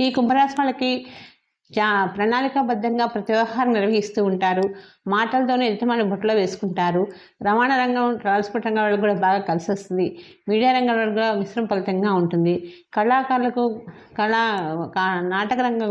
ఈ కుంభరాశి వాళ్ళకి చా ప్రణాళికాబద్ధంగా ప్రతి వ్యవహారం నిర్వహిస్తూ ఉంటారు. మాటలతోనే యజమాని బుట్టలో వేసుకుంటారు. రవాణా రంగం ట్రాన్స్పోర్ట్ రంగం వాళ్ళకి కూడా బాగా కలిసి వస్తుంది మీడియా రంగం వాళ్ళకి కూడా మిశ్రమ ఫలితంగా ఉంటుంది. కళాకారులకు కళా కా- నాటక రంగం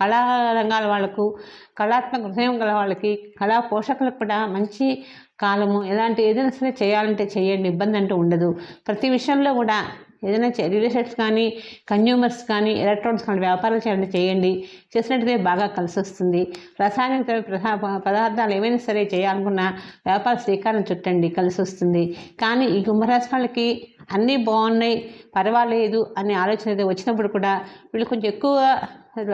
కళా రంగాల వాళ్ళకు కళాత్మక హృదయం గల వాళ్ళకి కళా పోషకులకు కూడా మంచి కాలము. ఎలాంటి ఏదైనా సరే చేయాలంటే చేయండి. ఇబ్బంది అంటూ ఉండదు. ప్రతి విషయంలో కూడా ఏదైనా రియల్ ఎస్టేట్స్ కానీ కన్జ్యూమర్స్ కానీ ఎలక్ట్రానిక్స్ కానీ వ్యాపారాలు చేయాలంటే చేయండి. చేసినట్టయితే బాగా కలిసి వస్తుంది. రసాయనిక పదార్థాలు ఏవైనా సరే చేయాలనుకున్న వ్యాపార శ్రీకారం చుట్టండి కలిసి వస్తుంది. కానీ ఈ కుంభరాశి వాళ్ళకి అన్నీ బాగున్నాయి పర్వాలేదు అనే ఆలోచన అయితే వచ్చినప్పుడు కూడా వీళ్ళు కొంచెం ఎక్కువ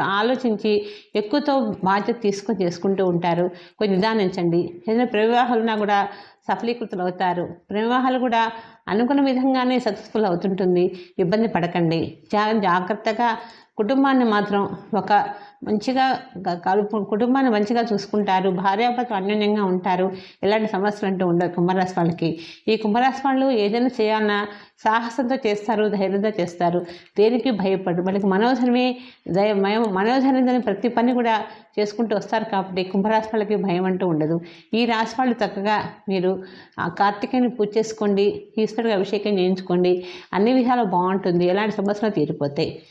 ఆలోచించి ఎక్కువతో బాధ్యత తీసుకొని చేసుకుంటూ ఉంటారు. కొంచెం నిదానించండి. ఏదైనా ప్రవివాహాలున్నా కూడా సఫలీకృతులు అవుతారు. ప్రవివాహాలు కూడా అనుకున్న విధంగానే సక్సెస్ఫుల్ అవుతుంటుంది. ఇబ్బంది పడకండి. చాలా జాగ్రత్తగా కుటుంబాన్ని మాత్రం ఒక మంచిగా కలుపు కుటుంబాన్ని మంచిగా చూసుకుంటారు. భార్యాభర్తలు అన్యోన్యంగా ఉంటారు. ఎలాంటి సమస్యలు అంటూ ఉండవు కుంభరాశి వాళ్ళకి. ఈ కుంభరాశి వాళ్ళు ఏదైనా చేయాలన్నా సాహసంతో చేస్తారు ధైర్యంతో చేస్తారు. దేనికి భయపడరు. వాళ్ళకి మనోధర్మే దయ మయ- ప్రతి పని కూడా చేసుకుంటూ వస్తారు కాబట్టి కుంభరాశి వాళ్ళకి భయం అంటూ ఉండదు. ఈ రాశి వాళ్ళు చక్కగా మీరు ఆ కార్తీకాన్ని పూజ చేసుకోండి ఈశ్వరుడికి అభిషేకం చేయించుకోండి. అన్ని విధాలు బాగుంటుంది. ఎలాంటి సమస్యలు తీరిపోతాయి.